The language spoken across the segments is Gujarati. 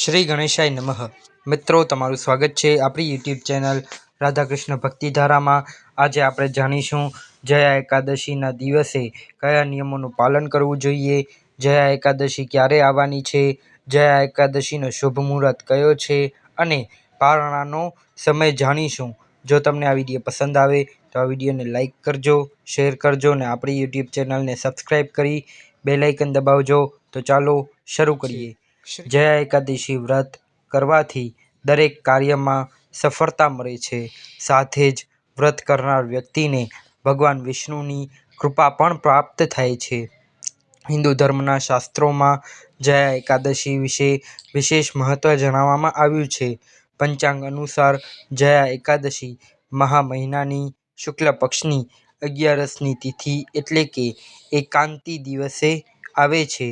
શ્રી ગણેશાય નમઃ. મિત્રો, તમારું સ્વાગત છે આપણી યુટ્યુબ ચેનલ રાધાકૃષ્ણ ભક્તિધારામાં. આજે આપણે જાણીશું જયા એકાદશીના દિવસે કયા નિયમોનું પાલન કરવું જોઈએ, જયા એકાદશી ક્યારે આવવાની છે, જયા એકાદશીનો શુભ મુહૂર્ત કયો છે અને પારણાનો સમય જાણીશું. જો તમને આ વીડિયો પસંદ આવે તો આ વિડીયોને લાઇક કરજો, શેર કરજો અને આપણી યુટ્યુબ ચેનલને સબસ્ક્રાઈબ કરી બેલાઇકન દબાવજો. તો ચાલો શરૂ કરીએ. જયા એકાદશી વ્રત કરવાથી દરેક કાર્યમાં સફળતા મળે છે. સાથે જ વ્રત કરનાર વ્યક્તિને ભગવાન વિષ્ણુની કૃપા પણ પ્રાપ્ત થાય છે. હિન્દુ ધર્મના શાસ્ત્રોમાં જયા એકાદશી વિશે વિશેષ મહત્વ જણાવવામાં આવ્યું છે. પંચાંગ અનુસાર જયા એકાદશી મહા મહિનાની શુક્લ પક્ષની અગિયારસની તિથિ એટલે કે એકાંતિ દિવસે આવે છે.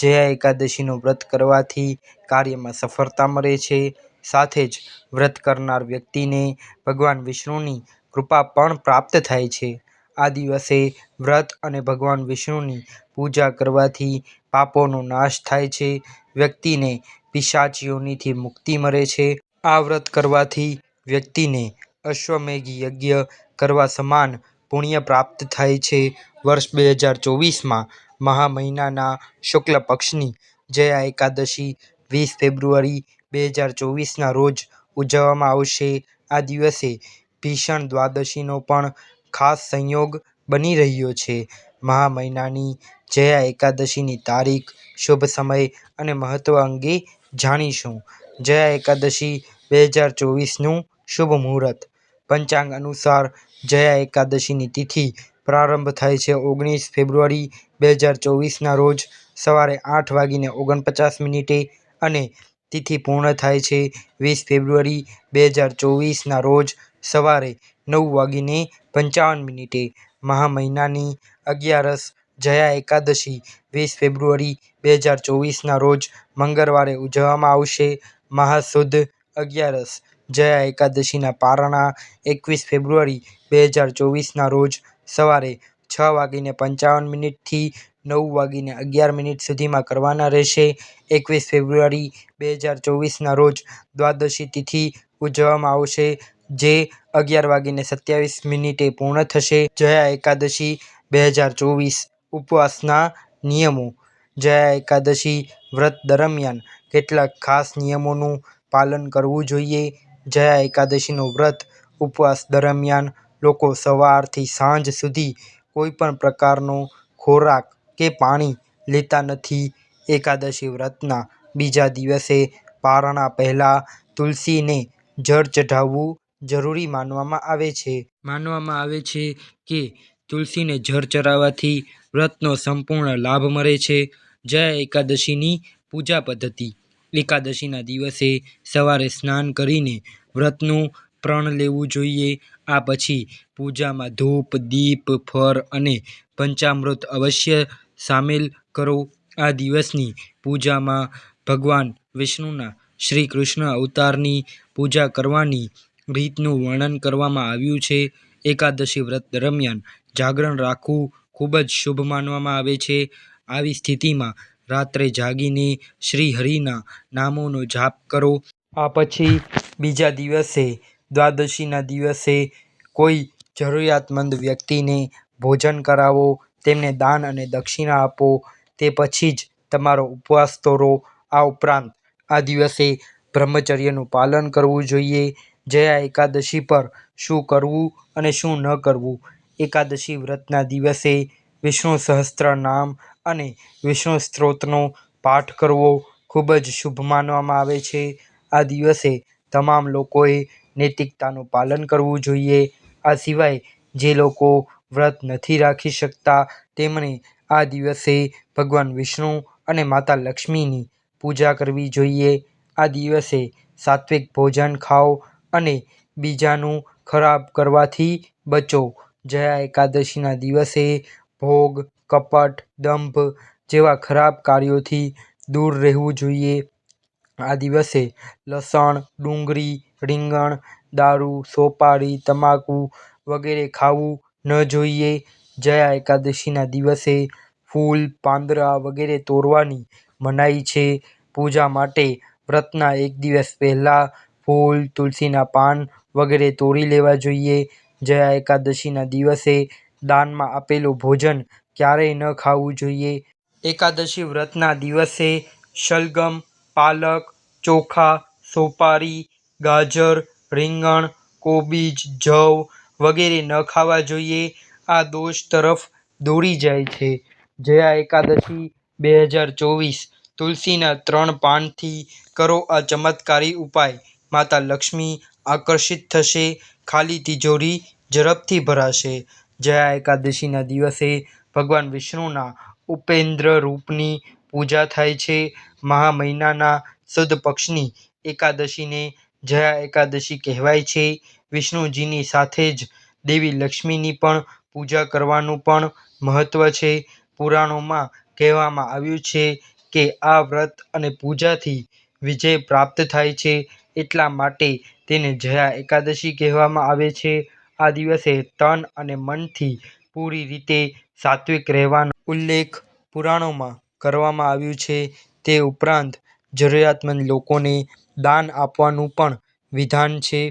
જયા એકાદશીનું વ્રત કરવાથી કાર્યમાં સફળતા મળે છે. સાથે જ વ્રત કરનાર વ્યક્તિને ભગવાન વિષ્ણુની કૃપા પણ પ્રાપ્ત થાય છે. આ દિવસે વ્રત અને ભગવાન વિષ્ણુની પૂજા કરવાથી પાપોનો નાશ થાય છે. વ્યક્તિને પિશાચીઓનીથી મુક્તિ મળે છે. આ વ્રત કરવાથી વ્યક્તિને અશ્વમેઘી યજ્ઞ કરવા સમાન પુણ્ય પ્રાપ્ત થાય છે. વર્ષ બે હજાર ચોવીસમાં મહા મહિનાના શુક્લ પક્ષની જયા એકાદશી વીસ ફેબ્રુઆરી બે હજાર ચોવીસના રોજ ઉજવવામાં આવશે. આ દિવસે ભીષણ દ્વાદશીનો પણ ખાસ સંયોગ બની રહ્યો છે. મહા મહિનાની જયા એકાદશીની તારીખ, શુભ સમય અને મહત્વ અંગે જાણીશું. જયા એકાદશી બે હજાર ચોવીસનું શુભ મુહૂર્ત. પંચાંગ અનુસાર જયા એકાદશીની તિથિ પ્રારંભ થાય છે ઓગણીસ ફેબ્રુઆરી બે હજાર ચોવીસના રોજ સવારે આઠ વાગીને ઓગણપચાસ મિનિટે અને તિથિ પૂર્ણ થાય છે. વીસ ફેબ્રુઆરી બે હજાર ચોવીસના રોજ સવારે નવ વાગીને પંચાવન મિનિટે મહા મહિનાની અગિયારસ જયા એકાદશી, વીસ ફેબ્રુઆરી બે હજાર ચોવીસના રોજ મંગળવારે ઉજવવામાં આવશે. મહાસુદ અગિયારસ જયા એકાદશીના પારણા, એકવીસ ફેબ્રુઆરી બે હજાર ચોવીસના રોજ સવારે છ વાગીને પંચાવન મિનિટથી નવ વાગીને અગિયાર મિનિટ સુધીમાં કરવાના રહેશે. એકવીસ ફેબ્રુઆરી બે હજાર ચોવીસના રોજ દ્વાદશી તિથિ ઉજવવામાં આવશે, જે અગિયાર વાગીને સત્યાવીસ મિનિટે પૂર્ણ થશે. જયા એકાદશી બે હજાર ચોવીસ ઉપવાસના નિયમો. જયા એકાદશી વ્રત દરમિયાન કેટલાક ખાસ નિયમોનું પાલન કરવું જોઈએ. જયા એકાદશીનું વ્રત ઉપવાસ દરમિયાન લોકો સવારથી સાંજ સુધી કોઈ પણ પ્રકારનો ખોરાક કે પાણી લેતા નથી. એકાદશી વ્રતના બીજા દિવસે પારણા પહેલાં તુલસીને જળ ચઢાવવું જરૂરી માનવામાં આવે છે. માનવામાં આવે છે કે તુલસીને જળ ચઢાવવાથી વ્રતનો સંપૂર્ણ લાભ મળે છે. જયા એકાદશીની પૂજા પદ્ધતિ. એકાદશીના દિવસે સવારે સ્નાન કરીને વ્રતનું પ્રણ લેવું જોઈએ. આ પછી પૂજામાં ધૂપ, દીપ, ફળ અને પંચામૃત અવશ્ય સામેલ કરો. આ દિવસની પૂજામાં ભગવાન વિષ્ણુના શ્રી કૃષ્ણ અવતારની પૂજા કરવાની રીતનું વર્ણન કરવામાં આવ્યું છે. એકાદશી વ્રત દરમિયાન જાગરણ રાખવું ખૂબ જ શુભ માનવામાં આવે છે. આવી સ્થિતિમાં રાત્રે જાગીને શ્રી હરિના નામોનો જાપ કરો. આ પછી બીજા દિવસે દ્વાદશીના દિવસે કોઈ જરૂરિયાતમંદ વ્યક્તિને ભોજન કરાવો, તેમને દાન અને દક્ષિણા આપો, તે પછી જ તમારો ઉપવાસ તોડો આ ઉપરાંત આ દિવસે બ્રહ્મચર્યનું પાલન કરવું જોઈએ. જયા એકાદશી પર શું કરવું અને શું ન કરવું? એકાદશી વ્રતના દિવસે વિષ્ણુ સહસ્ત્ર નામ અને વિષ્ણુ સ્ત્રોતનો પાઠ કરવો ખૂબ જ શુભ માનવામાં આવે છે. આ દિવસે તમામ લોકોએ નૈતિકતાનું પાલન કરવું જોઈએ. આ સિવાય જે લોકો વ્રત નથી રાખી શકતા, તેમણે આ દિવસે ભગવાન વિષ્ણુ અને માતા લક્ષ્મીની પૂજા કરવી જોઈએ. આ દિવસે સાત્વિક ભોજન ખાઓ અને બીજાનું ખરાબ કરવાથી બચો. જયા એકાદશીના દિવસે ભોગ, કપટ, દંભ જેવા ખરાબ કાર્યોથી દૂર રહેવું જોઈએ. આ દિવસે લસણ, ડુંગળી રીંગણ, દારૂ, સોપારી, તમાકુ વગેરે ખાવું ન જોઈએ. જયા એકાદશીના દિવસે ફૂલ પાંદડા વગેરે તોડવાની મનાઈ છે. પૂજા માટે વ્રતના એક દિવસ પહેલાં ફૂલ, તુલસીના પાન વગેરે તોડી લેવા જોઈએ. જયા એકાદશીના દિવસે દાનમાં આપેલું ભોજન ક્યારેય ન ખાવું જોઈએ. એકાદશી વ્રતના દિવસે શલગમ, પાલક, ચોખા, સોપારી ગાજર, રીંગણ, કોબીજ, જવ વગેરે ન ખાવા જોઈએ. આ દોષ તરફ દોરી જાય છે. જયા એકાદશી બે હજાર ચોવીસ, તુલસીના ત્રણ પાનથી કરો આ ચમત્કારી ઉપાય. માતા લક્ષ્મી આકર્ષિત થશે, ખાલી તિજોરી ઝડપથી ભરાશે. જયા એકાદશીના દિવસે ભગવાન વિષ્ણુના ઉપેન્દ્ર રૂપની પૂજા થાય છે. મહા મહિનાના સુદ પક્ષની એકાદશીને જયા એકાદશી કહેવાય છે. વિષ્ણુજીની સાથે જ દેવી લક્ષ્મીની પણ પૂજા કરવાનું પણ મહત્વ છે. પુરાણોમાં કહેવામાં આવ્યું છે કે આ વ્રત અને પૂજાથી વિજય પ્રાપ્ત થાય છે. એટલા માટે તેને જયા એકાદશી કહેવામાં આવે છે. આ દિવસે તન અને મનથી પૂરી રીતે સાત્વિક રહેવાનો ઉલ્લેખ પુરાણોમાં કરવામાં આવ્યું છે. તે ઉપરાંત જરૂરિયાતમંદ લોકોને દાન આપવાનું પણ વિધાન છે.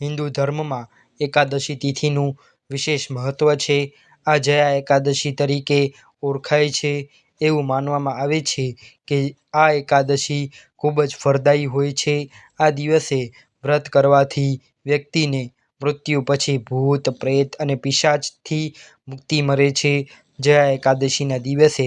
હિન્દુ ધર્મમાં એકાદશી તિથિનું વિશેષ મહત્ત્વ છે. આ જયા એકાદશી તરીકે ઓળખાય છે. એવું માનવામાં આવે છે કે આ એકાદશી ખૂબ જ ફળદાયી હોય છે. આ દિવસે વ્રત કરવાથી વ્યક્તિને મૃત્યુ પછી ભૂત, પ્રેત અને પિશાચથી મુક્તિ મળે છે. જયા એકાદશીના દિવસે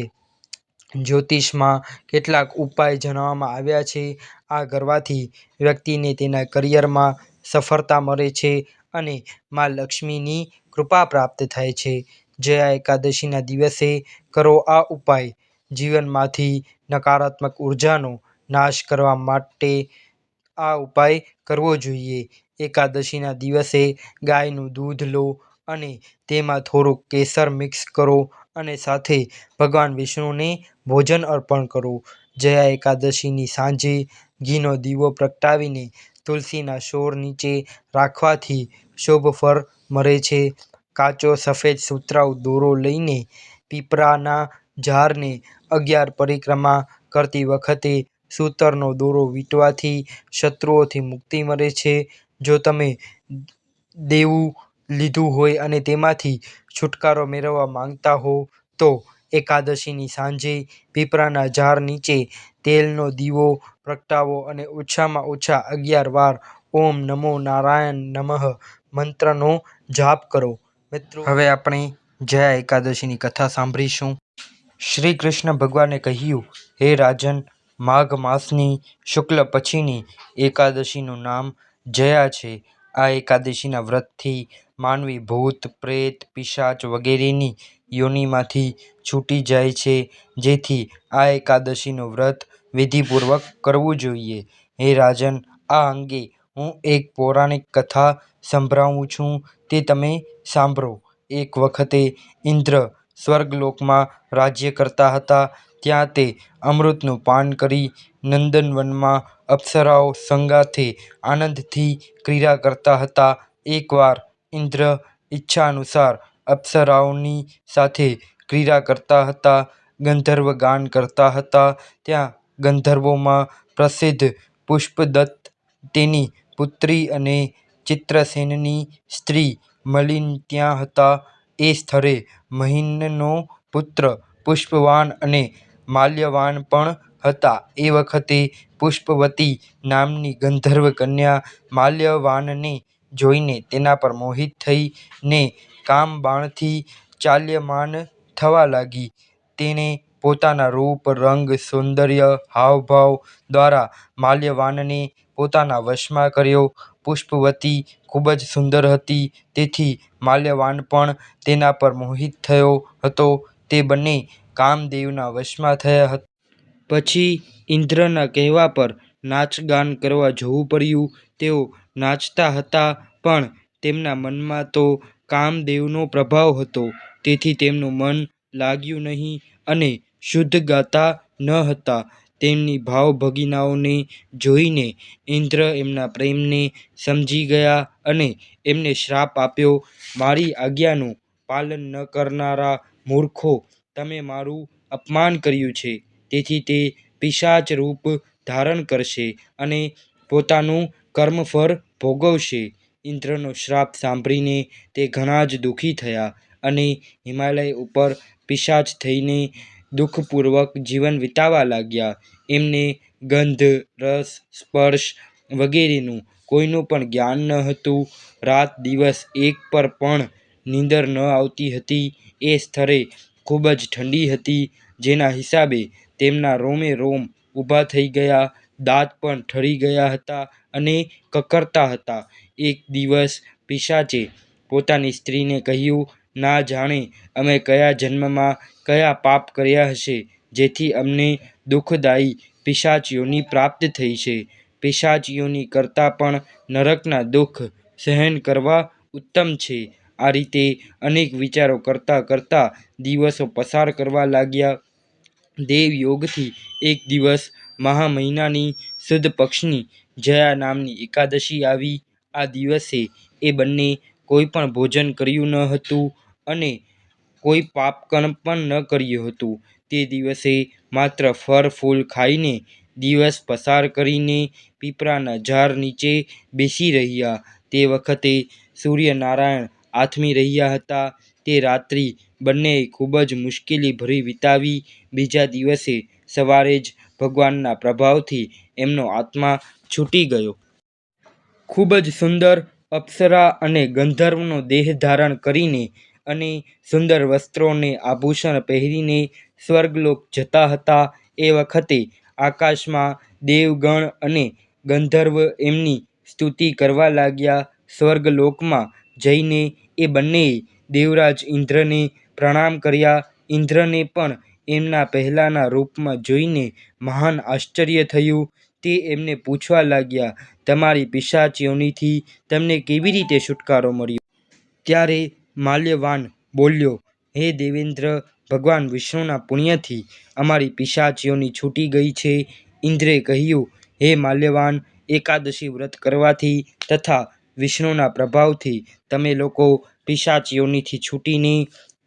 જ્યોતિષમાં કેટલાક ઉપાય જણાવવામાં આવ્યા છે. આ કરવાથી વ્યક્તિને તેના કરિયરમાં સફળતા મળે છે અને મા લક્ષ્મીની કૃપા પ્રાપ્ત થાય છે. જયા એકાદશીના દિવસે કરો આ ઉપાય. જીવનમાંથી નકારાત્મક ઉર્જાનો નાશ કરવા માટે આ ઉપાય કરવો જોઈએ. એકાદશીના દિવસે ગાયનું દૂધ લો અને તેમાં થોડુંક કેસર મિક્સ કરો અને સાથે ભગવાન વિષ્ણુને ભોજન અર્પણ કરો. જયા એકાદશીની સાંજે ઘીનો દીવો પ્રગટાવીને તુલસીના છોડ નીચે રાખવાથી શુભ ફળ મળે છે. કાચો સફેદ સુતરાઉ દોરો લઈને પીપળાના ઝાડને અગિયાર પરિક્રમા કરતી વખતે સૂતરનો દોરો વીંટવાથી શત્રુઓથી મુક્તિ મળે છે. જો તમે દેવું લીધું હોય અને તેમાંથી છુટકારો મેળવવા માંગતા હો તો એકાદશીની સાંજે પીપળાના ઝાડ નીચે તેલનો દીવો, પ્રગટાવો અને ઓછામાં ઓછા અગિયાર વાર ઓમ નમો નારાયણ નમઃ મંત્રનો જાપ કરો. મિત્રો, હવે આપણે જયા એકાદશીની કથા સાંભળીશું. શ્રી કૃષ્ણ ભગવાને કહ્યું, હે રાજન, માઘ માસની શુક્લ પછીની એકાદશીનું નામ જયા છે. આ એકાદશીના વ્રતથી માનવી, ભૂત, પ્રેત, પિશાચ વગેરેની યોનિમાંથી છૂટી જાય છે. જેથી આ એકાદશીનું વ્રત વિધિપૂર્વક કરવું જોઈએ. હે રાજન, આ અંગે હું એક પૌરાણિક કથા સંભળાવું છું. તે તમે સાંભળો. એક વખતે ઇન્દ્ર સ્વર્ગલોકમાં રાજ્ય કરતા હતા. ત્યાં તે અમૃતનું પાન કરી નંદનવનમાં અપ્સરાઓ સંગાથે આનંદથી ક્રીડા કરતા હતા. એકવાર ઇન્દ્ર ઈચ્છા અનુસાર અપ્સરાઓની સાથે ક્રીડા કરતા હતા, ગંધર્વ ગાન કરતા હતા. ત્યાં ગંધર્વોમાં પ્રસિદ્ધ પુષ્પદત્ત, તેની પુત્રી અને ચિત્રસેનની સ્ત્રી મલિન ત્યાં હતા. એ સ્થળે મહિનનો પુત્ર, પુષ્પવાન અને માલ્યવાન પણ હતા. એ વખતે પુષ્પવતી નામની ગંધર્વ કન્યા માલ્યવાનને જોઈને તેના પર મોહિત થઈને કામબાણથી ચાલ્યમાન થવા લાગી. તેણે પોતાના રૂપ, રંગ, સૌંદર્ય, હાવભાવ દ્વારા માલ્યવાનને પોતાના વશમાં કર્યો. પુષ્પવતી ખૂબ જ સુંદર હતી, તેથી માલ્યવાન પણ તેના પર મોહિત થયો હતો. તે બંને કામદેવના વશમાં થયા હતા. પછી ઇન્દ્રના કહેવા પર નાચગાન કરવા જવું પડ્યું. તેઓ નાચતા હતા, પણ તેમના મનમાં તો કામદેવનો પ્રભાવ હતો. તેથી તેમનું મન લાગ્યું નહીં અને શુદ્ધ ગાતા ન હતા. તેમની ભાવભગીનાઓને જોઈને ઇન્દ્ર એમના પ્રેમને સમજી ગયા અને એમને શ્રાપ આપ્યો, મારી આજ્ઞાનું પાલન ન કરનારા મૂર્ખો, તમે મારું અપમાન કર્યું છે. તેથી તે પિશાચ રૂપ ધારણ કરશે અને પોતાનું કર્મફળ ભોગવશે. ઇન્દ્રનો શ્રાપ સાંભળીને તે ઘણા જ દુઃખી થયા અને હિમાલય ઉપર પિશાચ થઈને દુઃખપૂર્વક જીવન વિતાવવા લાગ્યા. એમને ગંધ, રસ, સ્પર્શ વગેરેનું કોઈનું પણ જ્ઞાન ન હતું. રાત, દિવસ એક પર પણ નીંદર ન આવતી હતી. એ સ્થળે ખૂબ જ ઠંડી હતી. જેના હિસાબે તેમના રોમે રોમ ઊભા થઈ ગયા. દાંત પણ ઠરી ગયા હતા. અને કકરતા હતા. એક દિવસ પિશાચે પોતાની સ્ત્રીને કહ્યું, ના જાણે અમે કયા જન્મમાં કયા પાપ કર્યા હશે, જેથી અમને દુઃખદાયી પિશાચીઓની પ્રાપ્ત થઈ છે. પિશાચીઓની કરતાં પણ નરકના દુઃખ સહન કરવા ઉત્તમ છે. આ રીતે અનેક વિચારો કરતા કરતા દિવસો પસાર કરવા લાગ્યા. દેવયોગથી એક દિવસ મહા મહિનાની સુદ પક્ષની જયા નામની એકાદશી આવી. આ દિવસે એ બંને કોઈ પણ ભોજન કર્યું ન હતું અને કોઈ પાપકર્મ પણ ન કર્યું હતું. તે દિવસે માત્ર ફળ, ફૂલ ખાઈને દિવસ પસાર કરીને પીપળાના ઝાડ નીચે બેસી રહ્યા. તે વખતે સૂર્યનારાયણ આથમી રહ્યા હતા. તે રાત્રિ બંનેએ ખૂબ જ મુશ્કેલી ભરી વિતાવી. બીજા દિવસે સવારે જ ભગવાનના પ્રભાવથી એમનો આત્મા છૂટી ગયો. ખૂબ જ સુંદર અપ્સરા અને ગંધર્વનો દેહ ધારણ કરીને અને સુંદર વસ્ત્રોને આભૂષણ પહેરીને સ્વર્ગલોક જતા હતા એ વખતે આકાશમાં દેવગણ અને ગંધર્વ એમની સ્તુતિ કરવા લાગ્યા સ્વર્ગલોકમાં જઈને એ બંનેએ દેવરાજ ઇન્દ્રને પ્રણામ કર્યા. ઇન્દ્રને પણ એમના પહેલાંના રૂપમાં જોઈને મહાન આશ્ચર્ય થયું. તે એમને પૂછવા લાગ્યા, તમારી પિશાચીઓનીથી તમને કેવી રીતે છુટકારો મળ્યો? ત્યારે માલ્યવાન બોલ્યો, હે દેવેન્દ્ર, ભગવાન વિષ્ણુના પુણ્યથી અમારી પિશાચીઓની છૂટી ગઈ છે. ઇન્દ્રે કહ્યું, હે માલ્યવાન, એકાદશી વ્રત કરવાથી તથા વિષ્ણુના પ્રભાવથી તમે લોકો પિશાચીઓનીથી છૂટીને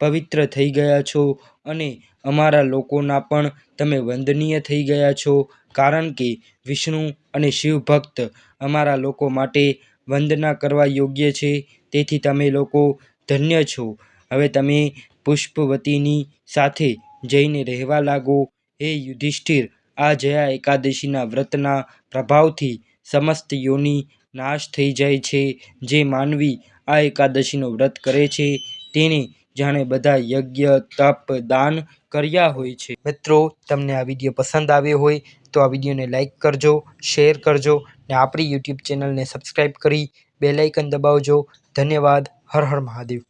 પવિત્ર થઈ ગયા છો અને અમારા લોકોના પણ તમે વંદનીય થઈ ગયા છો. કારણ કે વિષ્ણુ અને શિવભક્ત અમારા લોકો માટે વંદના કરવા યોગ્ય છે. તેથી તમે લોકો ધન્ય છો. હવે તમે પુષ્પવતીની સાથે જઈને રહેવા લાગો. હે યુધિષ્ઠિર, આ જયા એકાદશીના વ્રતના પ્રભાવથી સમસ્ત યોનિ નાશ થઈ જાય છે. જે માનવી આ એકાદશીનો વ્રત કરે છે તેણે જાણે બધા યજ્ઞ, તપ, દાન કર્યા હોય છે. મિત્રો, તમને આ વીડિયો પસંદ આવ્યો હોય તો આ વિડીયોને લાઈક કરજો, શેર કરજો ને આપણી યુટ્યુબ ચેનલને સબસ્ક્રાઈબ કરી બેલાઇકન દબાવજો. ધન્યવાદ. હર હર મહાદેવ.